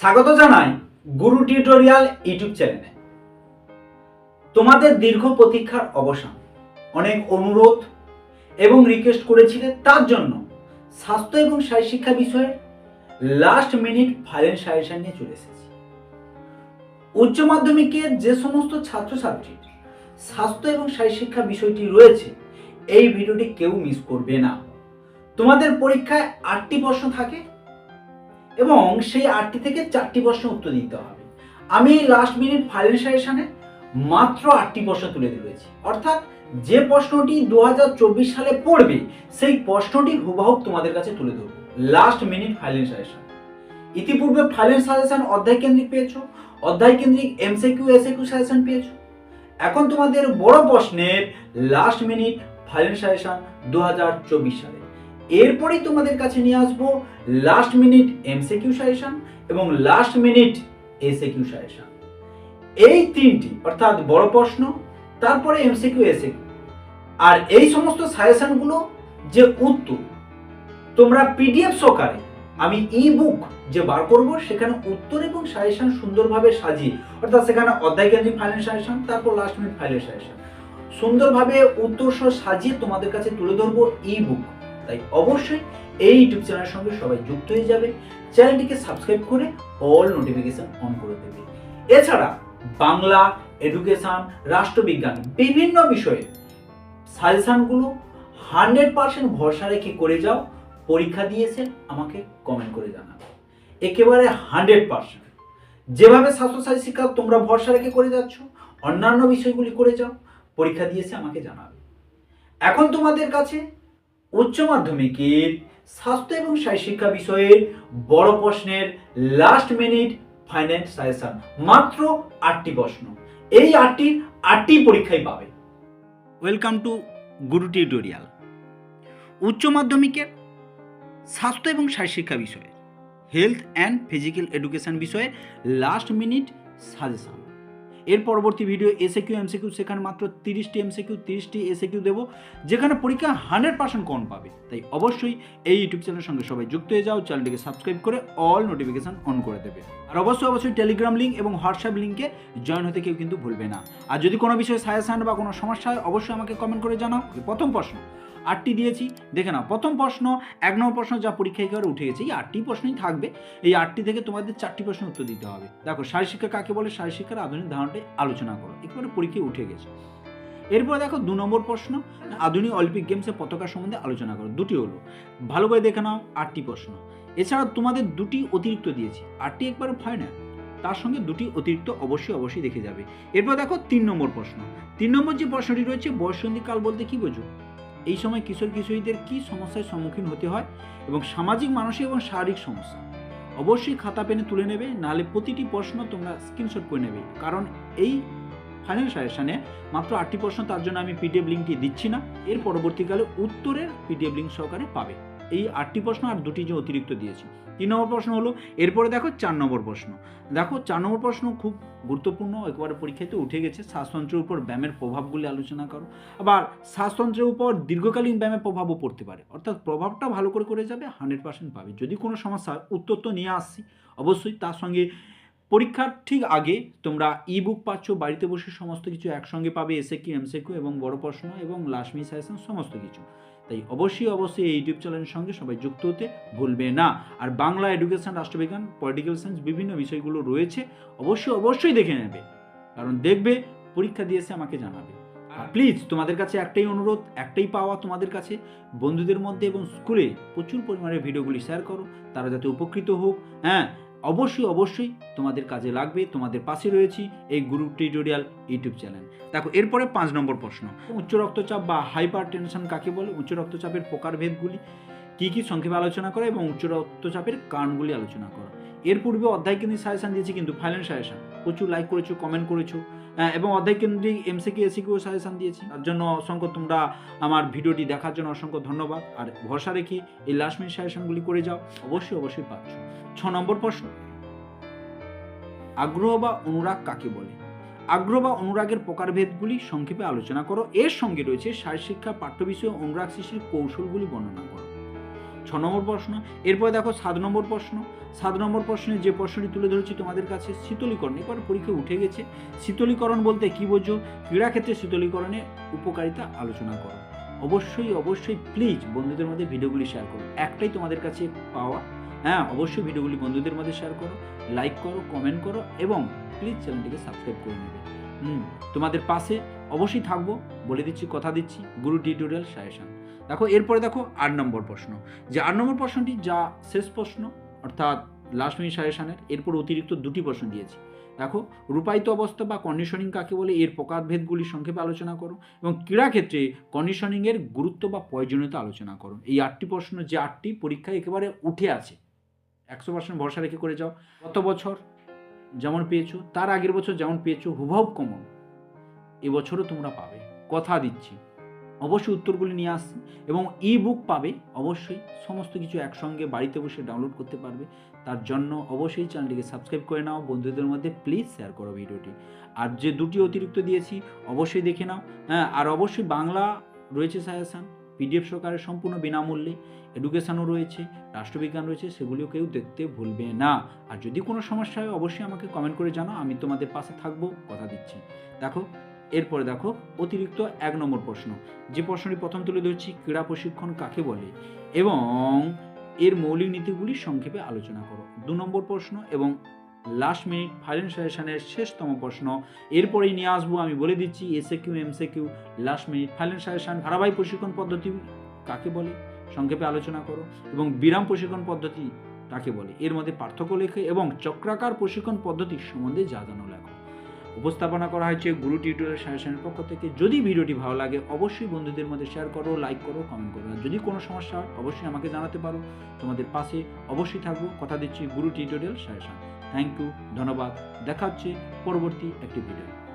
স্বাগত জানাই গুরু tutorial YouTube চ্যানেলে। তোমাদের দীর্ঘ প্রতীক্ষার অবসান, অনেক অনুরোধ এবং রিকোয়েস্ট করেছিলে তার জন্য স্বাস্থ্য এবং শারীর শিক্ষা বিষয়ে লাস্ট মিনিট ফাইনাল সাজেশন নিয়ে চলে এসেছি। উচ্চ মাধ্যমিকের যে সমস্ত ছাত্রছাত্রীর স্বাস্থ্য এবং শারীর শিক্ষা বিষয়টি রয়েছে, এই ভিডিওটি কেউ মিস করবে না। তোমাদের পরীক্ষায় আটটি প্রশ্ন থাকে এবং সেই আটটি থেকে চারটি প্রশ্ন উত্তর দিতে হবে। আমি লাস্ট মিনিট ফাইনাল সাজেশনে মাত্র আটটি প্রশ্ন তুলে ধরেছি। অর্থাৎ যে প্রশ্নটি দু হাজার চব্বিশ সালে পড়বে, সেই প্রশ্নটি হুবহুব তোমাদের কাছে তুলে ধরবো। লাস্ট মিনিট ফাইনাল সাজেশন ইতিপূর্বে ফাইনাল সাজেশন অধ্যায় কেন্দ্রিক পেয়েছ, অধ্যায় কেন্দ্রিক এমসিকিউ এসএকিউ সাজেশন পেয়েছ। এখন তোমাদের বড় প্রশ্নের লাস্ট মিনিট ফাইনাল সাজেশন দু হাজার চব্বিশ সালে। এরপরেই তোমাদের কাছে নিয়ে আসব লাস্ট মিনিট এমসিকিউ সাজেশন এবং লাস্ট মিনিট এসএকিউ সাজেশন এই তিনটি, অর্থাৎ বড় প্রশ্ন, তারপরে এমসিকিউ এসএকিউ আর এই সমস্ত সাজেশনগুলো যে উত্তর, তোমরা পিডিএফ সহকারে আমি ই বুক যে বার করব, সেখানে উত্তর এবং সাজেশন সুন্দরভাবে সাজিয়ে, অর্থাৎ সেখানে অধ্যায় কেন্দ্রিক ফাইনাল সাজেশন তারপর লাস্ট মিনিট ফাইনাল সাজেশন সুন্দরভাবে উত্তর সহ সাজিয়ে তোমাদের কাছে তুলে ধরবো ই বুক তাই অবশ্যই এই ইউটিউব চ্যানেলের সঙ্গে সবাই যুক্ত হয়ে যাবে। চ্যানেলটিকে সাবস্ক্রাইব করে অল নোটিফিকেশন অন করে দেবে। এছাড়া বাংলা এডুকেশন রাষ্ট্রবিজ্ঞান বিভিন্ন বিষয়ে সাজেশনগুলো হান্ড্রেড পার্সেন্ট ভরসা রেখে করে যাও। পরীক্ষা দিয়েছে, আমাকে কমেন্ট করে জানাবে। একেবারে হান্ড্রেড পার্সেন্ট যেভাবে স্বাস্থ্যসাথী শিক্ষা তোমরা ভরসা রেখে করে যাচ্ছ, অন্যান্য বিষয়গুলি করে যাও, পরীক্ষা দিয়েছে, আমাকে জানাবে। এখন তোমাদের কাছে উচ্চ মাধ্যমিকের স্বাস্থ্য এবং শিক্ষা বিষয়ের বড় প্রশ্নের লাস্ট মিনিট ফাইনাল সাজেশন মাত্র আটটি প্রশ্ন। এই আটটি আটটি পরীক্ষায় পাবে। ওয়েলকাম টু গুরু টিউটোরিয়াল উচ্চ মাধ্যমিকের স্বাস্থ্য এবং শিক্ষা বিষয়ে হেলথ অ্যান্ড ফিজিক্যাল এডুকেশন বিষয়ে লাস্ট মিনিট সাজেশন এর পরবর্তী ভিডিও এসে কিউ এমসিকিউ সেখানে মাত্র তিরিশটি এমসিকিউ তিরিশটি এসে কিউ দেবো, যেখানে পরীক্ষা হান্ড্রেড পার্সেন্ট কম পাবে। তাই অবশ্যই এই ইউটিউব চ্যানেলের সঙ্গে সবাই যুক্ত হয়ে যাও চ্যানেলটিকে সাবস্ক্রাইব করে অল নোটিফিকেশন অন করে দেবে। আর অবশ্যই অবশ্যই টেলিগ্রাম লিঙ্ক এবং হোয়াটসঅ্যাপ লিঙ্কে জয়েন হতে কেউ কিন্তু ভুলবে না। আর যদি কোনো বিষয়ে সাজেশন বা কোনো সমস্যা হয়, অবশ্যই আমাকে কমেন্ট করে জানাও। প্রথম প্রশ্ন আটটি দিয়েছি। দেখে নাও, প্রথম প্রশ্ন, এক নম্বর প্রশ্ন যা পরীক্ষায় একেবারে উঠে গেছে, এই আটটি প্রশ্নই থাকবে। এই আটটি থেকে তোমাদের চারটি প্রশ্ন উত্তর দিতে হবে। দেখো শিক্ষা কাকে বলে? শিক্ষার আধুনিক ধারণাটি আলোচনা করো। একেবারে পরীক্ষায় উঠে গেছে। এরপর দেখো, দু নম্বর প্রশ্ন, আধুনিক অলিম্পিক গেমসের পতাকা সম্বন্ধে আলোচনা করো। দুটি হলো, ভালো করে দেখে নাও আটটি প্রশ্ন। এছাড়া তোমাদের দুটি অতিরিক্ত দিয়েছি। আটটি একবারে ফাইনাল তার সঙ্গে দুটি অতিরিক্ত অবশ্যই অবশ্যই দেখে যাবে। এরপর দেখো, তিন নম্বর প্রশ্ন। তিন নম্বর যে প্রশ্নটি রয়েছে বয়সন্ধিকাল বলতে কি বোঝো? এই সময় কিশোর কিশোরীদের কি সমস্যার সম্মুখীন হতে হয় এবং সামাজিক, মানসিক এবং শারীরিক সমস্যা? অবশ্যই খাতা পেনে তুলে নেবে, নাহলে প্রতিটি প্রশ্ন তোমরা স্ক্রিনশট করে নেবে। কারণ এই ফাইনাল সাজেশানে মাত্র আটটি প্রশ্ন, তার জন্য আমি পিডিএফ লিঙ্কটি দিচ্ছি না। এর পরবর্তীকালে উত্তরের পিডিএফ লিঙ্ক সহকারে পাবে। এই আটটি প্রশ্ন আর দুটি যে অতিরিক্ত দিয়েছি। তিন নম্বর প্রশ্ন হলো, এরপরে দেখো চার নম্বর প্রশ্ন। দেখো চার নম্বর প্রশ্ন খুব গুরুত্বপূর্ণ, একেবারে পরীক্ষাতে উঠে গেছে শ্বাসতন্ত্রের উপর ব্যায়ামের প্রভাবগুলি আলোচনা করো। আবার শ্বাসতন্ত্রের উপর দীর্ঘকালীন ব্যায়ামের প্রভাবও পড়তে পারে, অর্থাৎ প্রভাবটা ভালো করে করে যাবে, হান্ড্রেড পার্সেন্ট পাবে। যদি কোনো সমস্যা উত্তর তো নিয়ে আসছি। অবশ্যই তার সঙ্গে পরীক্ষার ঠিক আগে তোমরা ই বুক পাচ্ছ, বাড়িতে বসে সমস্ত কিছু একসঙ্গে পাবে এসে কিউ এমসে কিউ এবং বড় প্রশ্ন, এবং লাশমি সাজেশন সমস্ত কিছু। তাই অবশ্যই অবশ্যই এই ইউটিউব চ্যানেলের সঙ্গে সবাই যুক্ত হতে ভুলবে না। আর বাংলা এডুকেশন রাষ্ট্রবিজ্ঞান পলিটিক্যাল সায়েন্স বিভিন্ন বিষয়গুলো রয়েছে অবশ্যই অবশ্যই দেখে নেবে। কারণ দেখবে পরীক্ষা দিয়েছে আমাকে জানাবে। আর প্লিজ তোমাদের কাছে একটাই অনুরোধ একটাই পাওয়া তোমাদের কাছে বন্ধুদের মধ্যে এবং স্কুলে প্রচুর পরিমাণে ভিডিওগুলি শেয়ার করো তারা যাতে উপকৃত হোক হ্যাঁ? অবশ্যই অবশ্যই তোমাদের কাজে লাগবে, তোমাদের পাশে রয়েছি এই গ্রুপ টিউটোরিয়াল ইউটিউব চ্যানেল দেখো, এরপরে পাঁচ নম্বর প্রশ্ন। উচ্চ রক্তচাপ বা হাইপার টেনশন কাকে বলে? উচ্চ রক্তচাপের প্রকারভেদগুলি কী কী? সংক্ষেপে আলোচনা করো এবং উচ্চ রক্তচাপের কারণগুলি আলোচনা করো। এর পূর্বে অধ্যায় কিন্তু সাজেশান দিয়েছি, কিন্তু ফাইনাল সাজেশান প্রচুর লাইক করেছ কমেন্ট করেছ। এবং অধ্যায় কেন্দ্রিক এমসিকে এসিকিউ সাজেশন দিয়েছি। তার জন্য অসংখ্য তোমরা আমার ভিডিওটি দেখার জন্য অসংখ্য ধন্যবাদ। আর ভরসা রেখে এই লাস্ট মিনিট সাজেশনগুলি করে যাও। অবশ্যই অবশ্যই পাচ্ছ। ছ নম্বর প্রশ্ন। আগ্রহ বা অনুরাগ কাকে বলে? আগ্রহ বা অনুরাগের প্রকারভেদগুলি সংক্ষেপে আলোচনা করো। এর সঙ্গে রয়েছে শারীর শিক্ষা পাঠ্য বিষয়ে অনুরাগ সৃষ্টির কৌশলগুলি বর্ণনা করো। ছ নম্বর প্রশ্ন, এরপরে দেখো সাত নম্বর প্রশ্ন। সাত নম্বর প্রশ্নে যে প্রশ্নটি তুলে ধরেছি তোমাদের কাছে, শীতলীকরণ। এবার পরীক্ষা উঠে গেছে। শীতলীকরণ বলতে কি বোঝো? ক্রীড়াক্ষেত্রে শীতলীকরণের উপকারিতা আলোচনা করো। অবশ্যই অবশ্যই প্লিজ বন্ধুদের মধ্যে ভিডিওগুলি শেয়ার করো। একটাই তোমাদের কাছে পাওয়া। হ্যাঁ অবশ্যই ভিডিওগুলি বন্ধুদের মধ্যে শেয়ার করো লাইক করো কমেন্ট করো এবং প্লিজ চ্যানেলটিকে সাবস্ক্রাইব করে নেবে। হুম, তোমাদের পাশে অবশ্যই থাকব। বলে দিচ্ছি, কথা দিচ্ছি। গুরু টিউটোরিয়াল সাজেশন দেখো, এরপরে দেখো আট নম্বর প্রশ্ন। যে আট নম্বর প্রশ্নটি যা শেষ প্রশ্ন, অর্থাৎ লাস্ট মিনিট সাজেশনের এরপর অতিরিক্ত দুটি প্রশ্ন দিয়েছি। দেখো, রূপায়িত অবস্থা বা কন্ডিশনিং কাকে বলে, এর প্রকারভেদগুলি সংক্ষেপে আলোচনা করো এবং ক্রীড়াক্ষেত্রে কন্ডিশনিংয়ের গুরুত্ব বা প্রয়োজনীয়তা আলোচনা করো। এই আটটি প্রশ্ন, যে আটটি পরীক্ষায় একেবারে উঠে আছে। একশো পার্সেন্ট ভরসা রেখে করে যাও। গত বছর যেমন পেয়েছ, তার আগের বছর যেমন পেয়েছ, হুবহু কমন এবছরও তোমরা পাবে। কথা দিচ্ছি। অবশ্যই উত্তরগুলি নিয়ে আসছি এবং ই বুক পাবে, অবশ্যই সমস্ত কিছু একসঙ্গে বাড়িতে বসে ডাউনলোড করতে পারবে। তার জন্য অবশ্যই চ্যানেলটিকে সাবস্ক্রাইব করে নাও, বন্ধুদের মধ্যে প্লিজ শেয়ার করো ভিডিওটি। আর যে দুটি অতিরিক্ত দিয়েছি, অবশ্যই দেখে নাও। হ্যাঁ আর অবশ্যই বাংলা রয়েছে সাজেশান পিডিএফ সহকারে সম্পূর্ণ বিনামূল্যে। এডুকেশানও রয়েছে, রাষ্ট্রবিজ্ঞান রয়েছে, সেগুলিও কেউ দেখতে ভুলবে না। আর যদি কোনো সমস্যা হয়, অবশ্যই আমাকে কমেন্ট করে জানাও, আমি তোমাদের পাশে থাকব, কথা দিচ্ছি। দেখো এরপরে দেখো, অতিরিক্ত এক নম্বর প্রশ্ন। যে প্রশ্নটি প্রথম তুলে ধরছি, ক্রীড়া প্রশিক্ষণ কাকে বলে? এবং এর মৌলিক নীতিগুলি সংক্ষেপে আলোচনা করো। দু নম্বর প্রশ্ন এবং লাস্ট মিনিট ফাইনাল সাজেশনের শেষতম প্রশ্ন। এরপরেই নিয়ে আসব, আমি বলে দিচ্ছি S A Q M C Q last minute final suggestion ধারাবাহিক প্রশিক্ষণ পদ্ধতি কাকে বলে? সংক্ষেপে আলোচনা করো। এবং বিরাম প্রশিক্ষণ পদ্ধতি কাকে বলে? এর মধ্যে পার্থক্য লেখে এবং চক্রাকার প্রশিক্ষণ পদ্ধতি সম্বন্ধে যা জানো লেখো। উপস্থাপনা করা হয়েছে গুরু টিউটোরিয়াল সাজেশনের পক্ষ থেকে। যদি ভিডিওটি ভালো লাগে, অবশ্যই বন্ধুদের মধ্যে শেয়ার করো লাইক করো কমেন্ট করো। আর যদি কোনো সমস্যা হয়, অবশ্যই আমাকে জানাতে পারো। তোমাদের পাশে অবশ্যই থাকব। কথা দিচ্ছি গুরু টিউটোরিয়াল সাজেশন থ্যাংক ইউ ধন্যবাদ। দেখা হচ্ছে পরবর্তী একটি ভিডিও